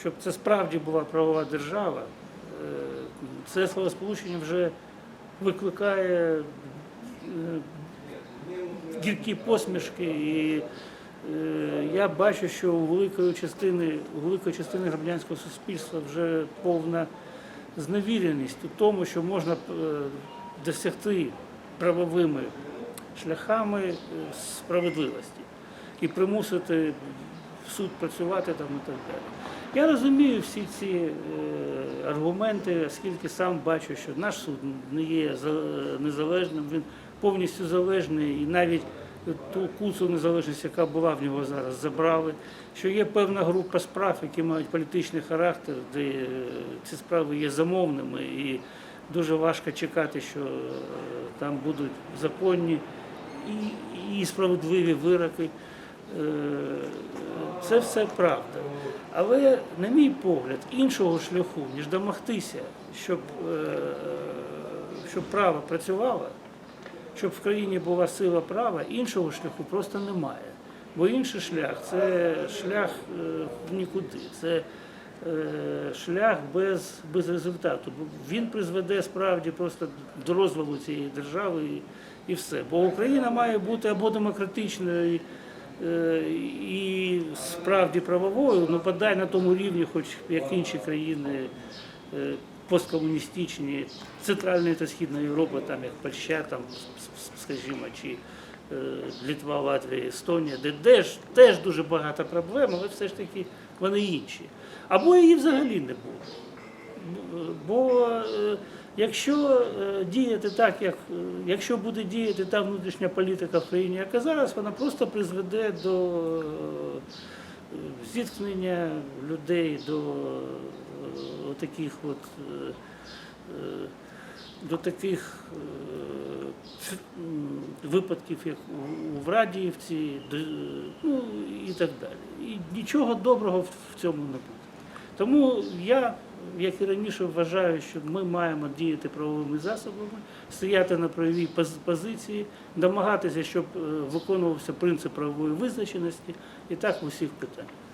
щоб це справді була правова держава, е, це словосполучення вже викликає е, гіркі посмішки. І е, я бачу, що у великої частини, у великої частини громадянського суспільства вже повна зневіреність у тому, що можна досягти правовими шляхами справедливості і примусити суд працювати там і так далі. Я розумію всі ці е, аргументи, оскільки сам бачу, що наш суд не є за- незалежним, він повністю залежний і навіть ту куцу незалежність, яка була в нього зараз, забрали. Що є певна група справ, які мають політичний характер, де е, ці справи є замовними, і дуже важко чекати, що е, там будуть законні і справедливі вироки. Це все правда. Але, на мій погляд, іншого шляху, ніж домогтися, щоб, е, щоб право працювало, щоб в країні була сила права, іншого шляху просто немає. Бо інший шлях це шлях е, в нікуди, це е, шлях без, без результату. Бо Він призведе справді просто до розвалу цієї держави і, і все. Бо Україна має бути або демократичною. І, е, справді правовою, ну подай на тому рівні, хоч як інші країни е, посткомуністичні, Центральної та Східної Європи, там як Польща, там, скажімо, чи е, Літва, Латвія, Естонія, де теж, теж дуже багато проблем, але все ж таки вони інші. Або її взагалі не буде. Бо якщо е, діяти так, як е, якщо буде діяти та внутрішня політика в країні, яка зараз, вона просто призведе до е, зіткнення людей, до таких от. До таких випадків, як у- Врадіївці, ну і так далі. І нічого доброго в цьому не буде. Тому я, як і раніше, вважаю, що ми маємо діяти правовими засобами, стояти на правовій позиції, домагатися, щоб е, виконувався принцип правової визначеності, і так в усіх питаннях.